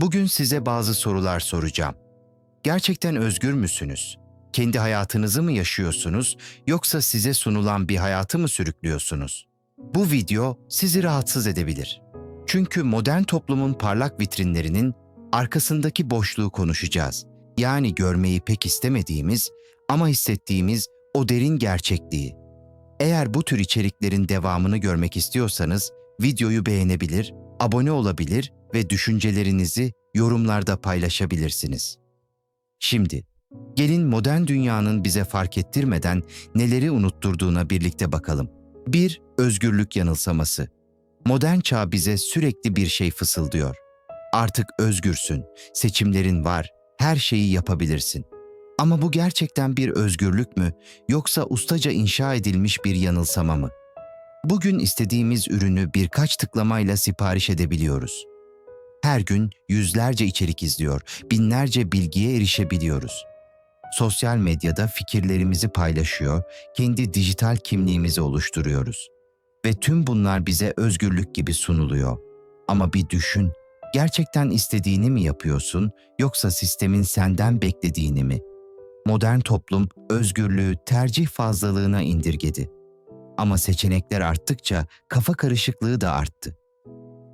Bugün size bazı sorular soracağım. Gerçekten özgür müsünüz? Kendi hayatınızı mı yaşıyorsunuz yoksa size sunulan bir hayatı mı sürüklüyorsunuz? Bu video sizi rahatsız edebilir. Çünkü modern toplumun parlak vitrinlerinin arkasındaki boşluğu konuşacağız. Yani görmeyi pek istemediğimiz ama hissettiğimiz o derin gerçekliği. Eğer bu tür içeriklerin devamını görmek istiyorsanız videoyu beğenebilir, abone olabilir ve düşüncelerinizi yorumlarda paylaşabilirsiniz. Şimdi gelin modern dünyanın bize fark ettirmeden neleri unutturduğuna birlikte bakalım. 1. Özgürlük yanılsaması. Modern çağ bize sürekli bir şey fısıldıyor. Artık özgürsün, seçimlerin var, her şeyi yapabilirsin. Ama bu gerçekten bir özgürlük mü yoksa ustaca inşa edilmiş bir yanılsama mı? Bugün istediğimiz ürünü birkaç tıklamayla sipariş edebiliyoruz. Her gün yüzlerce içerik izliyor, binlerce bilgiye erişebiliyoruz. Sosyal medyada fikirlerimizi paylaşıyor, kendi dijital kimliğimizi oluşturuyoruz. Ve tüm bunlar bize özgürlük gibi sunuluyor. Ama bir düşün, gerçekten istediğini mi yapıyorsun yoksa sistemin senden beklediğini mi? Modern toplum özgürlüğü tercih fazlalığına indirgedi. Ama seçenekler arttıkça kafa karışıklığı da arttı.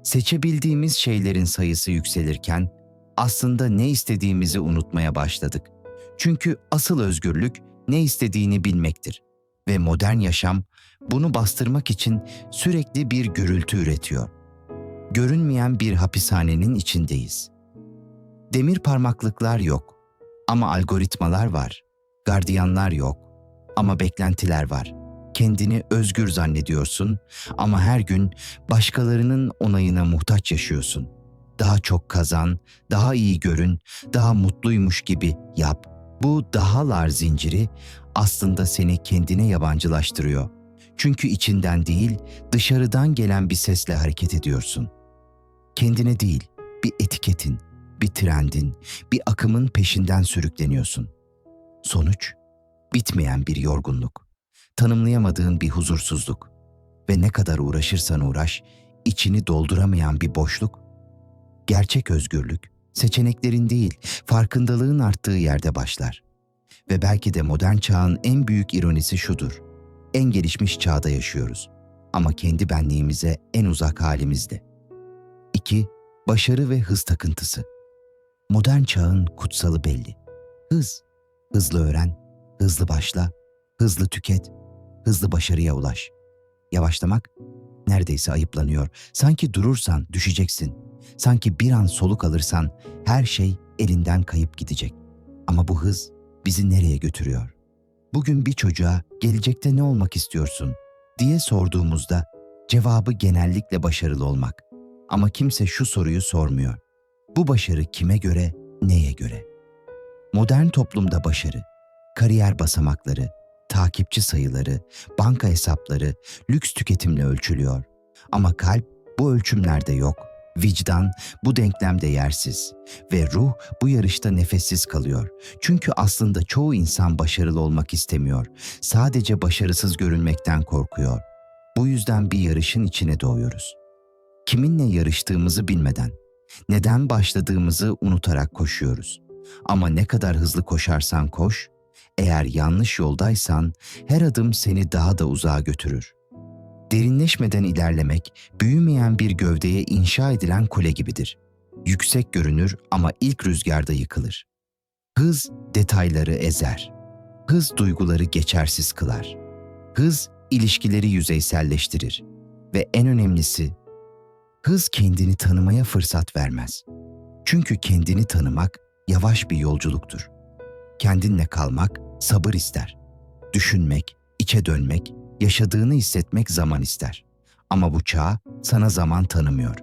Seçebildiğimiz şeylerin sayısı yükselirken aslında ne istediğimizi unutmaya başladık. Çünkü asıl özgürlük ne istediğini bilmektir ve modern yaşam bunu bastırmak için sürekli bir gürültü üretiyor. Görünmeyen bir hapishanenin içindeyiz. Demir parmaklıklar yok ama algoritmalar var. Gardiyanlar yok ama beklentiler var. Kendini özgür zannediyorsun ama her gün başkalarının onayına muhtaç yaşıyorsun. Daha çok kazan, daha iyi görün, daha mutluymuş gibi yap. Bu dahalar zinciri aslında seni kendine yabancılaştırıyor. Çünkü içinden değil, dışarıdan gelen bir sesle hareket ediyorsun. Kendine değil, bir etiketin, bir trendin, bir akımın peşinden sürükleniyorsun. Sonuç, bitmeyen bir yorgunluk, tanımlayamadığın bir huzursuzluk ve ne kadar uğraşırsan uğraş, içini dolduramayan bir boşluk. Gerçek özgürlük, seçeneklerin değil, farkındalığın arttığı yerde başlar. Ve belki de modern çağın en büyük ironisi şudur. En gelişmiş çağda yaşıyoruz ama kendi benliğimize en uzak halimizde. 2. Başarı ve hız takıntısı. Modern çağın kutsalı belli. Hız. Hızlı öğren, hızlı başla, hızlı tüket, hızlı başarıya ulaş. Yavaşlamak neredeyse ayıplanıyor. Sanki durursan düşeceksin. Sanki bir an soluk alırsan her şey elinden kayıp gidecek. Ama bu hız bizi nereye götürüyor? Bugün bir çocuğa gelecekte ne olmak istiyorsun diye sorduğumuzda cevabı genellikle başarılı olmak. Ama kimse şu soruyu sormuyor. Bu başarı kime göre, neye göre? Modern toplumda başarı, kariyer basamakları, takipçi sayıları, banka hesapları, lüks tüketimle ölçülüyor. Ama kalp bu ölçümlerde yok. Vicdan bu denklemde yersiz ve ruh bu yarışta nefessiz kalıyor. Çünkü aslında çoğu insan başarılı olmak istemiyor. Sadece başarısız görünmekten korkuyor. Bu yüzden bir yarışın içine doğuyoruz. Kiminle yarıştığımızı bilmeden, neden başladığımızı unutarak koşuyoruz. Ama ne kadar hızlı koşarsan koş, eğer yanlış yoldaysan her adım seni daha da uzağa götürür. Derinleşmeden ilerlemek, büyümeyen bir gövdeye inşa edilen kule gibidir. Yüksek görünür ama ilk rüzgarda yıkılır. Hız detayları ezer. Hız duyguları geçersiz kılar. Hız ilişkileri yüzeyselleştirir. Ve en önemlisi, hız kendini tanımaya fırsat vermez. Çünkü kendini tanımak yavaş bir yolculuktur. Kendinle kalmak sabır ister. Düşünmek, içe dönmek, yaşadığını hissetmek zaman ister. Ama bu çağ sana zaman tanımıyor.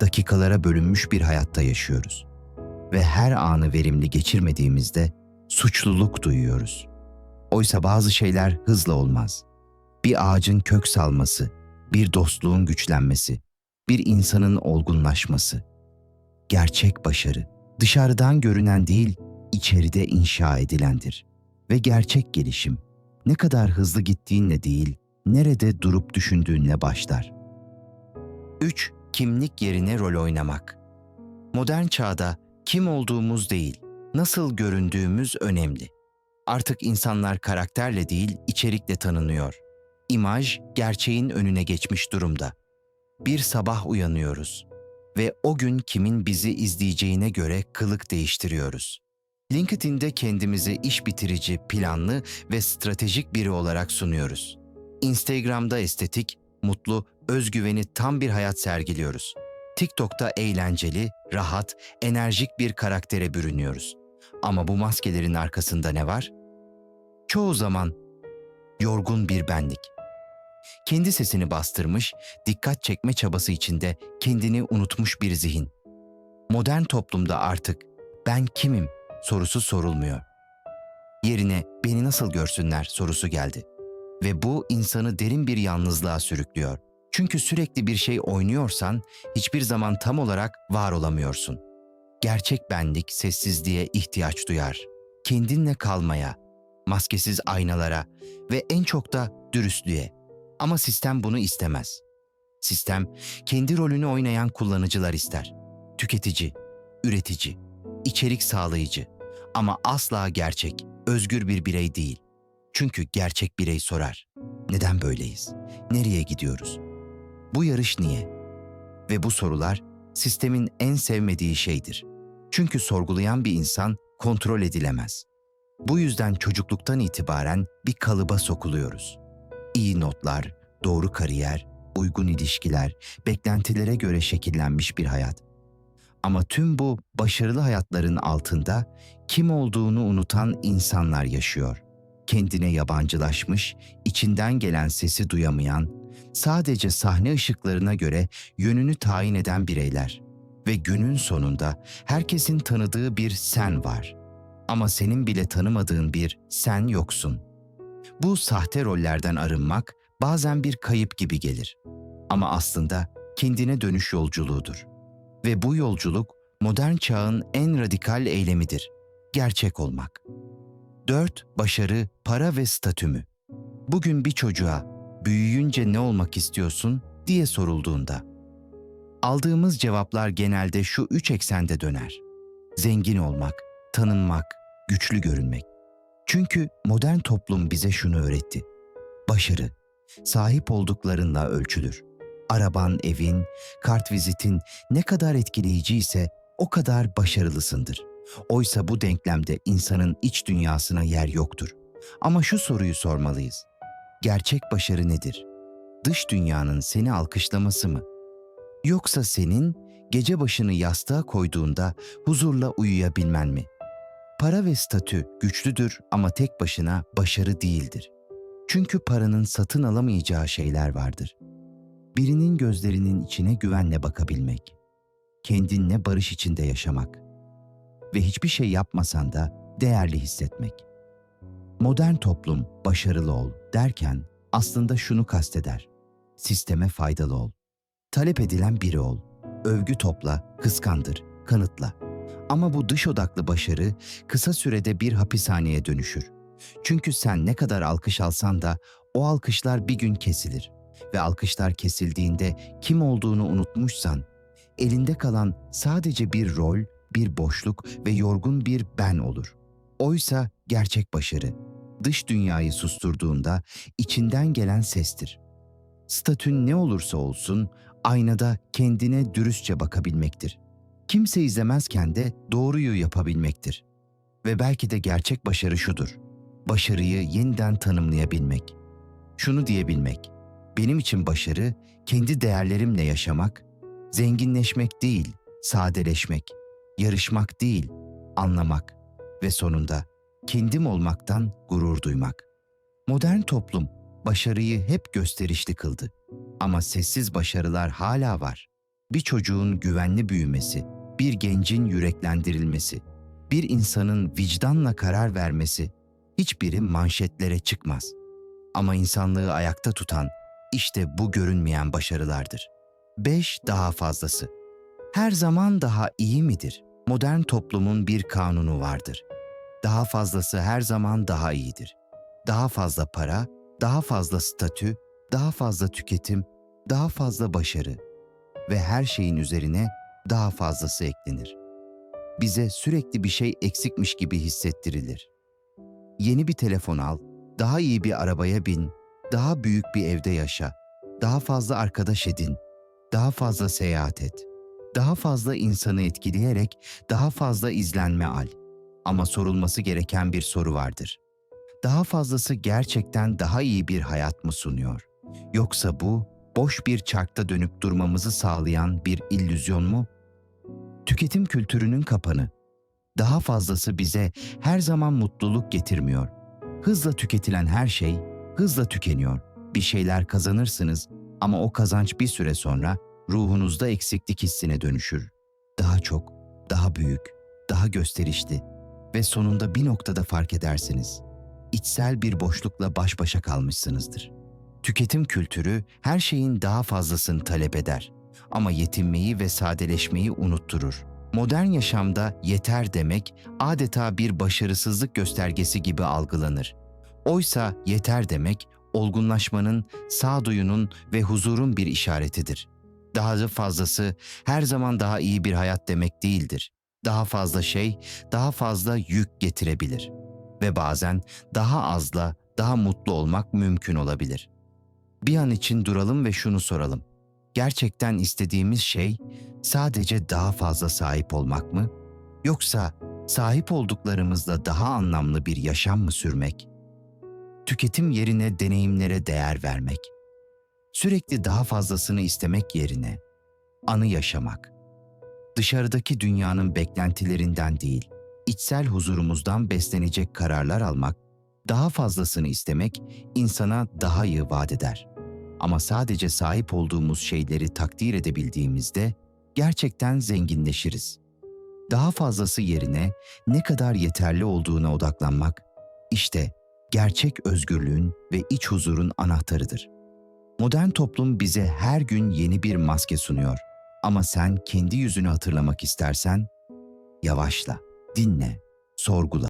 Dakikalara bölünmüş bir hayatta yaşıyoruz. Ve her anı verimli geçirmediğimizde suçluluk duyuyoruz. Oysa bazı şeyler hızla olmaz. Bir ağacın kök salması, bir dostluğun güçlenmesi, bir insanın olgunlaşması. Gerçek başarı dışarıdan görünen değil, içeride inşa edilendir. Ve gerçek gelişim ne kadar hızlı gittiğinle değil, nerede durup düşündüğünle başlar. 3. Kimlik yerine rol oynamak. Modern çağda kim olduğumuz değil, nasıl göründüğümüz önemli. Artık insanlar karakterle değil, içerikle tanınıyor. İmaj gerçeğin önüne geçmiş durumda. Bir sabah uyanıyoruz ve o gün kimin bizi izleyeceğine göre kılık değiştiriyoruz. LinkedIn'de kendimizi iş bitirici, planlı ve stratejik biri olarak sunuyoruz. Instagram'da estetik, mutlu, özgüveni tam bir hayat sergiliyoruz. TikTok'ta eğlenceli, rahat, enerjik bir karaktere bürünüyoruz. Ama bu maskelerin arkasında ne var? Çoğu zaman yorgun bir benlik. Kendi sesini bastırmış, dikkat çekme çabası içinde kendini unutmuş bir zihin. Modern toplumda artık ben kimim sorusu sorulmuyor. Yerine beni nasıl görsünler sorusu geldi. Ve bu insanı derin bir yalnızlığa sürüklüyor. Çünkü sürekli bir şey oynuyorsan hiçbir zaman tam olarak var olamıyorsun. Gerçek benlik sessizliğe ihtiyaç duyar. Kendinle kalmaya, maskesiz aynalara ve en çok da dürüstlüğe. Ama sistem bunu istemez. Sistem kendi rolünü oynayan kullanıcılar ister. Tüketici, üretici, içerik sağlayıcı ama asla gerçek, özgür bir birey değil. Çünkü gerçek birey sorar. Neden böyleyiz? Nereye gidiyoruz? Bu yarış niye? Ve bu sorular sistemin en sevmediği şeydir. Çünkü sorgulayan bir insan kontrol edilemez. Bu yüzden çocukluktan itibaren bir kalıba sokuluyoruz. İyi notlar, doğru kariyer, uygun ilişkiler, beklentilere göre şekillenmiş bir hayat. Ama tüm bu başarılı hayatların altında kim olduğunu unutan insanlar yaşıyor. Kendine yabancılaşmış, içinden gelen sesi duyamayan, sadece sahne ışıklarına göre yönünü tayin eden bireyler. Ve günün sonunda herkesin tanıdığı bir sen var. Ama senin bile tanımadığın bir sen yoksun. Bu sahte rollerden arınmak bazen bir kayıp gibi gelir. Ama aslında kendine dönüş yolculuğudur. Ve bu yolculuk modern çağın en radikal eylemidir. Gerçek olmak. 4. Başarı, para ve statümü. Bugün bir çocuğa büyüyünce ne olmak istiyorsun diye sorulduğunda aldığımız cevaplar genelde şu üç eksende döner. Zengin olmak, tanınmak, güçlü görünmek. Çünkü modern toplum bize şunu öğretti. Başarı sahip olduklarınla ölçülür. Araban, evin, kart vizitin ne kadar etkileyici ise o kadar başarılısındır. Oysa bu denklemde insanın iç dünyasına yer yoktur. Ama şu soruyu sormalıyız. Gerçek başarı nedir? Dış dünyanın seni alkışlaması mı? Yoksa senin gece başını yastığa koyduğunda huzurla uyuyabilmen mi? Para ve statü güçlüdür ama tek başına başarı değildir. Çünkü paranın satın alamayacağı şeyler vardır. Birinin gözlerinin içine güvenle bakabilmek, kendinle barış içinde yaşamak ve hiçbir şey yapmasan da değerli hissetmek. Modern toplum başarılı ol derken aslında şunu kasteder. Sisteme faydalı ol. Talep edilen biri ol. Övgü topla, kıskandır, kanıtla. Ama bu dış odaklı başarı kısa sürede bir hapishaneye dönüşür. Çünkü sen ne kadar alkış alsan da o alkışlar bir gün kesilir. Ve alkışlar kesildiğinde kim olduğunu unutmuşsan, elinde kalan sadece bir rol, bir boşluk ve yorgun bir ben olur. Oysa gerçek başarı, dış dünyayı susturduğunda içinden gelen sestir. Statün ne olursa olsun aynada kendine dürüstçe bakabilmektir. Kimse izlemezken de doğruyu yapabilmektir. Ve belki de gerçek başarı şudur. Başarıyı yeniden tanımlayabilmek. Şunu diyebilmek. Benim için başarı kendi değerlerimle yaşamak, zenginleşmek değil, sadeleşmek, yarışmak değil, anlamak ve sonunda kendim olmaktan gurur duymak. Modern toplum başarıyı hep gösterişli kıldı. Ama sessiz başarılar hala var. Bir çocuğun güvenli büyümesi, bir gencin yüreklendirilmesi, bir insanın vicdanla karar vermesi hiçbiri manşetlere çıkmaz. Ama insanlığı ayakta tutan işte bu görünmeyen başarılardır. 5 daha fazlası. Her zaman daha iyi midir? Modern toplumun bir kanunu vardır. Daha fazlası her zaman daha iyidir. Daha fazla para, daha fazla statü, daha fazla tüketim, daha fazla başarı ve her şeyin üzerine daha fazlası eklenir. Bize sürekli bir şey eksikmiş gibi hissettirilir. Yeni bir telefon al, daha iyi bir arabaya bin, daha büyük bir evde yaşa, daha fazla arkadaş edin, daha fazla seyahat et, daha fazla insanı etkileyerek daha fazla izlenme al. Ama sorulması gereken bir soru vardır. Daha fazlası gerçekten daha iyi bir hayat mı sunuyor? Yoksa bu boş bir çarkta dönüp durmamızı sağlayan bir illüzyon mu? Tüketim kültürünün kapanı. Daha fazlası bize her zaman mutluluk getirmiyor. Hızla tüketilen her şey hızla tükeniyor. Bir şeyler kazanırsınız ama o kazanç bir süre sonra ruhunuzda eksiklik hissine dönüşür. Daha çok, daha büyük, daha gösterişli ve sonunda bir noktada fark edersiniz. İçsel bir boşlukla baş başa kalmışsınızdır. Tüketim kültürü her şeyin daha fazlasını talep eder ama yetinmeyi ve sadeleşmeyi unutturur. Modern yaşamda yeter demek adeta bir başarısızlık göstergesi gibi algılanır. Oysa yeter demek olgunlaşmanın, sağduyunun ve huzurun bir işaretidir. Daha da fazlası her zaman daha iyi bir hayat demek değildir. Daha fazla şey, daha fazla yük getirebilir ve bazen daha azla daha mutlu olmak mümkün olabilir. Bir an için duralım ve şunu soralım. Gerçekten istediğimiz şey sadece daha fazla sahip olmak mı? Yoksa sahip olduklarımızla daha anlamlı bir yaşam mı sürmek? Tüketim yerine deneyimlere değer vermek. Sürekli daha fazlasını istemek yerine anı yaşamak. Dışarıdaki dünyanın beklentilerinden değil, içsel huzurumuzdan beslenecek kararlar almak, daha fazlasını istemek insana daha iyi vaat eder. Ama sadece sahip olduğumuz şeyleri takdir edebildiğimizde gerçekten zenginleşiriz. Daha fazlası yerine ne kadar yeterli olduğuna odaklanmak işte gerçek özgürlüğün ve iç huzurun anahtarıdır. Modern toplum bize her gün yeni bir maske sunuyor. Ama sen kendi yüzünü hatırlamak istersen yavaşla, dinle, sorgula.